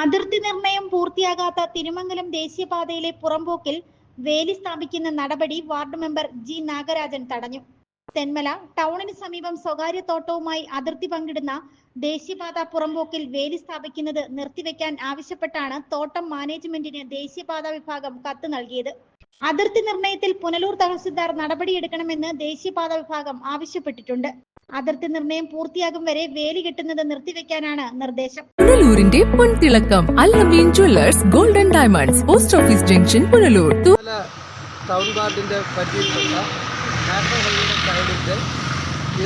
അതിർത്തി നിർണയം പൂർത്തിയാകാത്ത തിരുമംഗലം ദേശീയപാതയിലെ പുറമ്പോക്കിൽ വേലി സ്ഥാപിക്കുന്ന നടപടി വാർഡ് മെമ്പർ ജി നാഗരാജൻ തടഞ്ഞു. തെന്മല ടൗണിന് സമീപം സ്വകാര്യ തോട്ടവുമായി അതിർത്തി പങ്കിടുന്ന ദേശീയപാത പുറമ്പോക്കിൽ വേലി സ്ഥാപിക്കുന്നത് നിർത്തിവെക്കാൻ ആവശ്യപ്പെട്ടാണ് തോട്ടം മാനേജ്മെന്റിന് ദേശീയപാത വിഭാഗം കത്ത് നൽകിയത്. അതിർത്തി നിർണയത്തിൽ പുനലൂർ തഹസിൽദാർ നടപടിയെടുക്കണമെന്ന് ദേശീയപാത വിഭാഗം ആവശ്യപ്പെട്ടിട്ടുണ്ട്. അതിർത്തി നിർണയം പൂർത്തിയാകും വരെ വേലി കെട്ടുന്നത് നിർത്തിവെക്കാനാണ് നിർദ്ദേശം. പുനലൂരിന്റെ പൊൻതിളക്കം Allameen jewellers golden diamonds post office junction Punalur. Town വാർഡിന്റെ പരിധിയിൽപ്പെട്ട നാഷണൽ ഹൈവേയുടെ സൈഡിന്റെ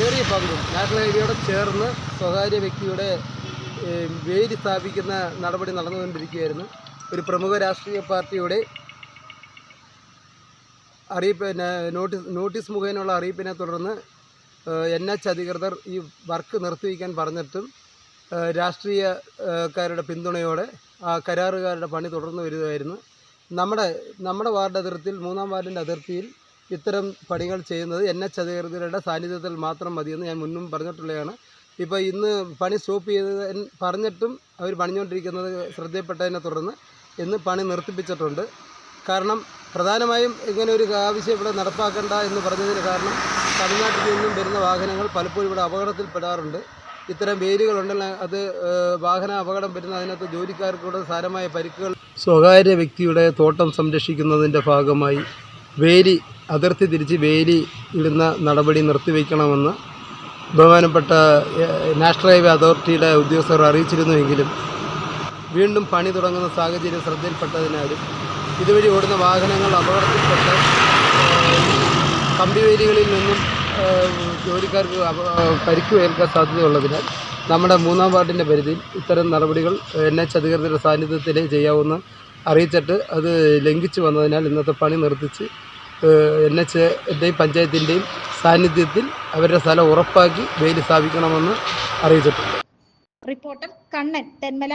ഏറിയ പങ്കും നാഷണൽ ഹൈവേയോട് ചേർന്ന് സ്വകാര്യ വ്യക്തിയുടെ വേലി സ്ഥാപിക്കുന്ന നടപടി നടന്നുകൊണ്ടിരിക്കുകയായിരുന്നു. ഒരു പ്രമുഖ രാഷ്ട്രീയ പാർട്ടിയുടെ അറിയിപ്പ് നോട്ടീസ് നോട്ടീസ് മുഖേനയുള്ള അറിയിപ്പിനെ തുടർന്ന് എൻ എച്ച് അധികൃതർ ഈ വർക്ക് നിർത്തിവെക്കാൻ പറഞ്ഞിട്ടും രാഷ്ട്രീയക്കാരുടെ പിന്തുണയോടെ ആ കരാറുകാരുടെ പണി തുടർന്ന് വരികയായിരുന്നു. നമ്മുടെ നമ്മുടെ വാർഡ് അതിർത്തിയിൽ മൂന്നാം വാർഡിന്റെ അതിർത്തിയിൽ ഇത്തരം പണികൾ ചെയ്യുന്നത് എൻ എച്ച് അധികൃതരുടെ സാന്നിധ്യത്തിൽ മാത്രം മതിയെന്ന് ഞാൻ മുന്നും പറഞ്ഞിട്ടുള്ളതാണ് ഇപ്പോൾ ഇന്ന് പണി സ്റ്റോപ്പ് ചെയ്ത് പറഞ്ഞിട്ടും അവർ പണിഞ്ഞുകൊണ്ടിരിക്കുന്നത് ശ്രദ്ധയിൽപ്പെട്ടതിനെ തുടർന്ന് ഇന്ന് പണി നിർത്തിപ്പിച്ചിട്ടുണ്ട്. കാരണം പ്രധാനമായും ഇങ്ങനെ ഒരു ആവശ്യം ഇവിടെ നടപ്പാക്കണ്ട എന്ന് പറഞ്ഞതിന് കാരണം തമിഴ്നാട്ടിൽ നിന്നും വരുന്ന വാഹനങ്ങൾ പലപ്പോഴും ഇവിടെ അപകടത്തിൽപ്പെടാറുണ്ട്. ഇത്തരം വേരുകളുണ്ടെങ്കിൽ അത് വാഹന അപകടം വരുന്ന അതിനകത്ത് ജോലിക്കാർക്കൂടെ സാരമായ പരിക്കുകൾ. സ്വകാര്യ വ്യക്തിയുടെ തോട്ടം സംരക്ഷിക്കുന്നതിന്റെ ഭാഗമായി വേലി അതിർത്തി തിരിച്ച് വേലി ഇടുന്ന നടപടി നിർത്തിവെക്കണമെന്ന് ബഹുമാനപ്പെട്ട നാഷണൽ ഹൈവേ അതോറിറ്റിയുടെ ഉദ്യോഗസ്ഥർ അറിയിച്ചിരുന്നുവെങ്കിലും വീണ്ടും പണി തുടങ്ങുന്ന സാഹചര്യം ശ്രദ്ധയിൽപ്പെട്ടതിനാലും ഇതുവഴി ഓടുന്ന വാഹനങ്ങൾ അപകടത്തിൽപ്പെട്ട് കമ്പിവേലികളിൽ നിന്നും ജോലിക്കാർക്ക് പരിക്ക് ഏൽക്കാൻ സാധ്യതയുള്ളതിനാൽ നമ്മുടെ മൂന്നാം വാർഡിന്റെ പരിധിയിൽ ഇത്തരം നടപടികൾ എൻ എച്ച് അധികൃതരുടെ സാന്നിധ്യത്തിലേ ചെയ്യാവുന്ന അറിയിച്ചിട്ട് അത് ലംഘിച്ചു വന്നതിനാൽ ഇന്നത്തെ പണി നിർത്തിച്ച് എൻ എച്ച് എന്റെയും പഞ്ചായത്തിന്റെയും സാന്നിധ്യത്തിൽ അവരുടെ സ്ഥലം ഉറപ്പാക്കി വേലി സ്ഥാപിക്കണമെന്ന് അറിയിച്ചിട്ടുണ്ട്. റിപ്പോർട്ടർ കണ്ണൻ തെന്മല.